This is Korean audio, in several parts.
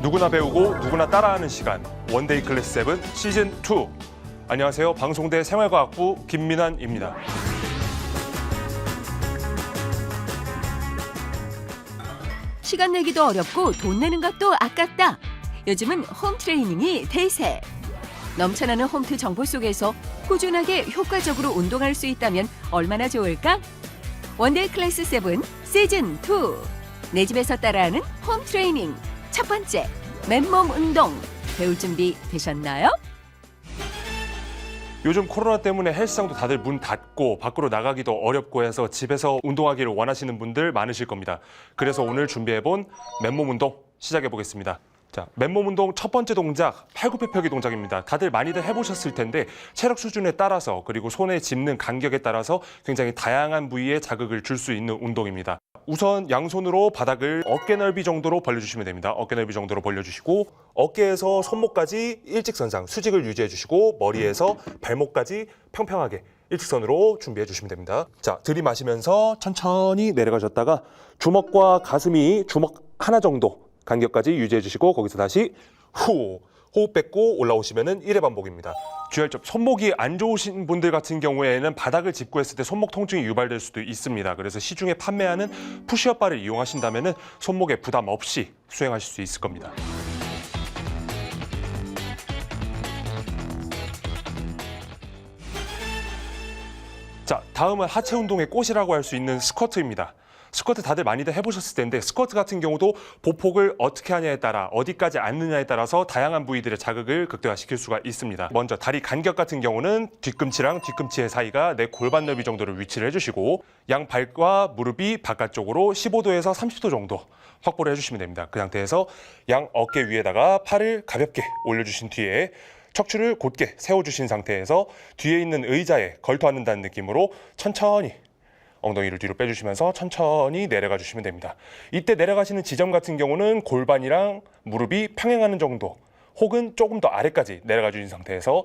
누구나 배우고 누구나 따라하는 시간 원데이 클래스 세븐 시즌 2 안녕하세요 방송대 생활과학부 김민환입니다. 시간 내기도 어렵고 돈 내는 것도 아깝다. 요즘은 홈 트레이닝이 대세. 넘쳐나는 홈트 정보 속에서 꾸준하게 효과적으로 운동할 수 있다면 얼마나 좋을까? 원데이 클래스 7 시즌 2. 내 집에서 따라하는 홈 트레이닝. 첫 번째, 맨몸 운동. 배울 준비 되셨나요? 요즘 코로나 때문에 헬스장도 다들 문 닫고 밖으로 나가기도 어렵고 해서 집에서 운동하기를 원하시는 분들 많으실 겁니다. 그래서 오늘 준비해본 맨몸 운동 시작해 보겠습니다. 자, 맨몸 운동 첫 번째 동작 팔굽혀펴기 동작입니다. 다들 많이들 해보셨을 텐데 체력 수준에 따라서 그리고 손에 짚는 간격에 따라서 굉장히 다양한 부위에 자극을 줄 수 있는 운동입니다. 우선 양손으로 바닥을 어깨 넓이 정도로 벌려주시면 됩니다. 어깨 넓이 정도로 벌려주시고 어깨에서 손목까지 일직선상 수직을 유지해 주시고 머리에서 발목까지 평평하게 일직선으로 준비해 주시면 됩니다. 자, 들이마시면서 천천히 내려가셨다가 주먹과 가슴이 주먹 하나 정도 간격까지 유지해 주시고 거기서 다시 후 호흡 뱉고 올라오시면은 1회 반복입니다. 주의할 점 손목이 안 좋으신 분들 같은 경우에는 바닥을 짚고 했을 때 손목 통증이 유발될 수도 있습니다. 그래서 시중에 판매하는 푸시업 바를 이용하신다면은 손목에 부담 없이 수행하실 수 있을 겁니다. 자, 다음은 하체 운동의 꽃이라고 할 수 있는 스쿼트입니다. 스쿼트 다들 많이들 해보셨을 텐데 스쿼트 같은 경우도 보폭을 어떻게 하냐에 따라 어디까지 앉느냐에 따라서 다양한 부위들의 자극을 극대화시킬 수가 있습니다. 먼저 다리 간격 같은 경우는 뒤꿈치랑 뒤꿈치의 사이가 내 골반 넓이 정도를 위치를 해주시고 양 발과 무릎이 바깥쪽으로 15도에서 30도 정도 확보를 해주시면 됩니다. 그 상태에서 양 어깨 위에다가 팔을 가볍게 올려주신 뒤에 척추를 곧게 세워주신 상태에서 뒤에 있는 의자에 걸터 앉는다는 느낌으로 천천히 엉덩이를 뒤로 빼주시면서 천천히 내려가 주시면 됩니다. 이때 내려가시는 지점 같은 경우는 골반이랑 무릎이 평행하는 정도 혹은 조금 더 아래까지 내려가 주신 상태에서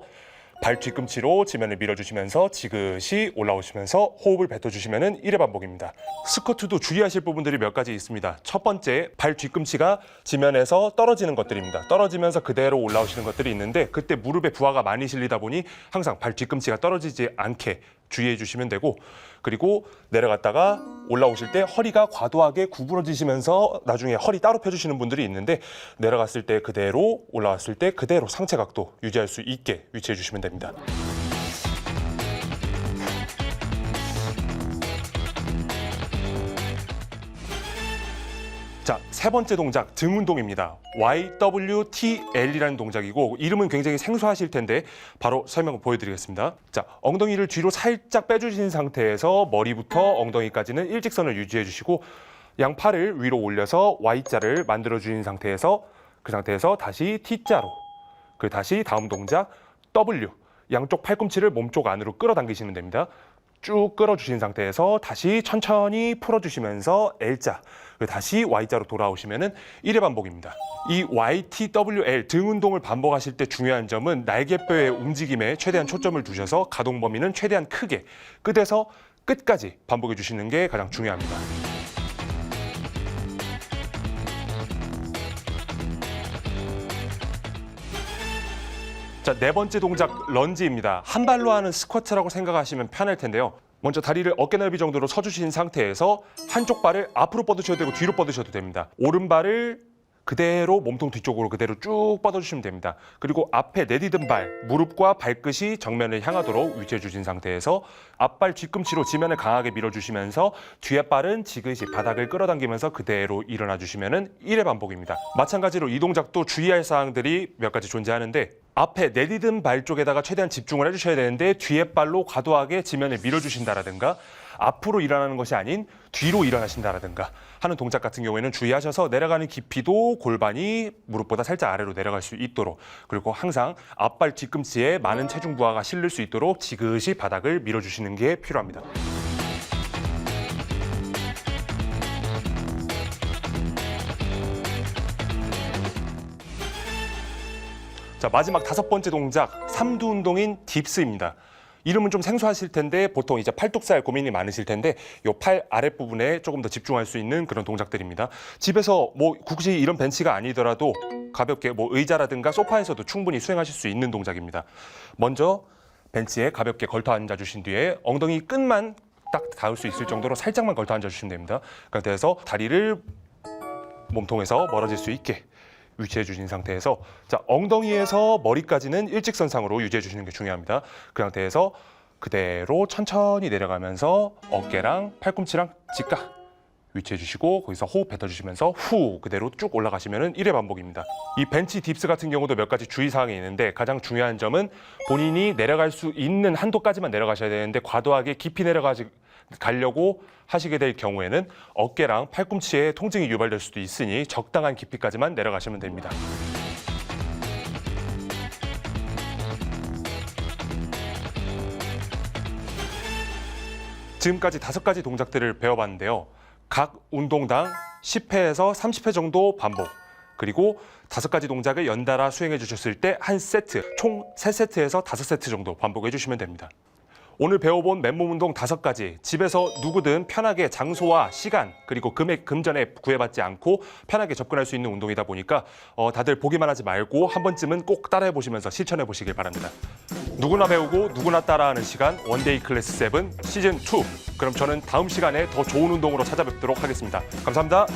발 뒤꿈치로 지면을 밀어주시면서 지그시 올라오시면서 호흡을 뱉어주시면 1회 반복입니다. 스쿼트도 주의하실 부분들이 몇 가지 있습니다. 첫 번째, 발 뒤꿈치가 지면에서 떨어지는 것들입니다. 떨어지면서 그대로 올라오시는 것들이 있는데 그때 무릎에 부하가 많이 실리다 보니 항상 발 뒤꿈치가 떨어지지 않게 주의해 주시면 되고 그리고 내려갔다가 올라오실 때 허리가 과도하게 구부러지시면서 나중에 허리 따로 펴주시는 분들이 있는데 내려갔을 때 그대로 올라왔을 때 그대로 상체 각도 유지할 수 있게 위치해 주시면 됩니다. 자, 세 번째 동작 등 운동입니다. YWTL이라는 동작이고 이름은 굉장히 생소하실 텐데 바로 설명을 보여드리겠습니다. 자, 엉덩이를 뒤로 살짝 빼주신 상태에서 머리부터 엉덩이까지는 일직선을 유지해 주시고 양팔을 위로 올려서 Y자를 만들어 주신 상태에서 그 상태에서 다시 T자로 그 다시 다음 동작 W 양쪽 팔꿈치를 몸쪽 안으로 끌어당기시면 됩니다. 쭉 끌어주신 상태에서 다시 천천히 풀어주시면서 L자, 다시 Y자로 돌아오시면은 1회 반복입니다. 이 YTWL 등 운동을 반복하실 때 중요한 점은 날개뼈의 움직임에 최대한 초점을 두셔서 가동 범위는 최대한 크게 끝에서 끝까지 반복해 주시는 게 가장 중요합니다. 자, 네 번째 동작 런지입니다. 한 발로 하는 스쿼트라고 생각하시면 편할 텐데요. 먼저 다리를 어깨 넓이 정도로 서주신 상태에서 한쪽 발을 앞으로 뻗으셔도 되고 뒤로 뻗으셔도 됩니다. 오른발을 그대로 몸통 뒤쪽으로 그대로 쭉 뻗어주시면 됩니다. 그리고 앞에 내디딘 발, 무릎과 발끝이 정면을 향하도록 위치해 주신 상태에서 앞발 뒤꿈치로 지면을 강하게 밀어주시면서 뒤에 발은 지그시 바닥을 끌어당기면서 그대로 일어나 주시면 1회 반복입니다. 마찬가지로 이 동작도 주의할 사항들이 몇 가지 존재하는데 앞에 내디딘 발 쪽에다가 최대한 집중을 해주셔야 되는데 뒤에 발로 과도하게 지면을 밀어주신다라든가 앞으로 일어나는 것이 아닌 뒤로 일어나신다라든가 하는 동작 같은 경우에는 주의하셔서 내려가는 깊이도 골반이 무릎보다 살짝 아래로 내려갈 수 있도록 그리고 항상 앞발 뒤꿈치에 많은 체중 부하가 실릴 수 있도록 지그시 바닥을 밀어주시는 게 필요합니다. 자 마지막 다섯 번째 동작 삼두 운동인 딥스입니다. 이름은 좀 생소하실 텐데 보통 이제 팔뚝살 고민이 많으실 텐데 요 팔 아랫부분에 조금 더 집중할 수 있는 그런 동작들입니다. 집에서 뭐 굳이 이런 벤치가 아니더라도 가볍게 뭐 의자라든가 소파에서도 충분히 수행하실 수 있는 동작입니다. 먼저 벤치에 가볍게 걸터 앉아 주신 뒤에 엉덩이 끝만 딱 닿을 수 있을 정도로 살짝만 걸터 앉아 주시면 됩니다. 그 상태에서 다리를 몸통에서 멀어질 수 있게 위치해 주신 상태에서 자 엉덩이에서 머리까지는 일직선상으로 유지해 주시는 게 중요합니다. 그 상태에서 그대로 천천히 내려가면서 어깨랑 팔꿈치랑 직각 위치해 주시고 거기서 호흡 뱉어 주시면서 후 그대로 쭉 올라가시면은 1회 반복입니다. 이 벤치 딥스 같은 경우도 몇 가지 주의 사항이 있는데 가장 중요한 점은 본인이 내려갈 수 있는 한도까지만 내려가셔야 되는데 과도하게 깊이 내려가지 가려고 하시게 될 경우에는 어깨랑 팔꿈치에 통증이 유발될 수도 있으니 적당한 깊이까지만 내려가시면 됩니다. 지금까지 다섯 가지 동작들을 배워봤는데요. 각 운동당 10회에서 30회 정도 반복. 그리고 다섯 가지 동작을 연달아 수행해 주셨을 때 한 세트, 총 세세트에서 다섯 세트 정도 반복해 주시면 됩니다. 오늘 배워본 맨몸 운동 다섯 가지 집에서 누구든 편하게 장소와 시간 그리고 금액 금전에 구애받지 않고 편하게 접근할 수 있는 운동이다 보니까 어, 다들 보기만 하지 말고 한 번쯤은 꼭 따라해 보시면서 실천해 보시길 바랍니다. 누구나 배우고 누구나 따라하는 시간 원데이 클래스 7 시즌 2 그럼 저는 다음 시간에 더 좋은 운동으로 찾아뵙도록 하겠습니다. 감사합니다.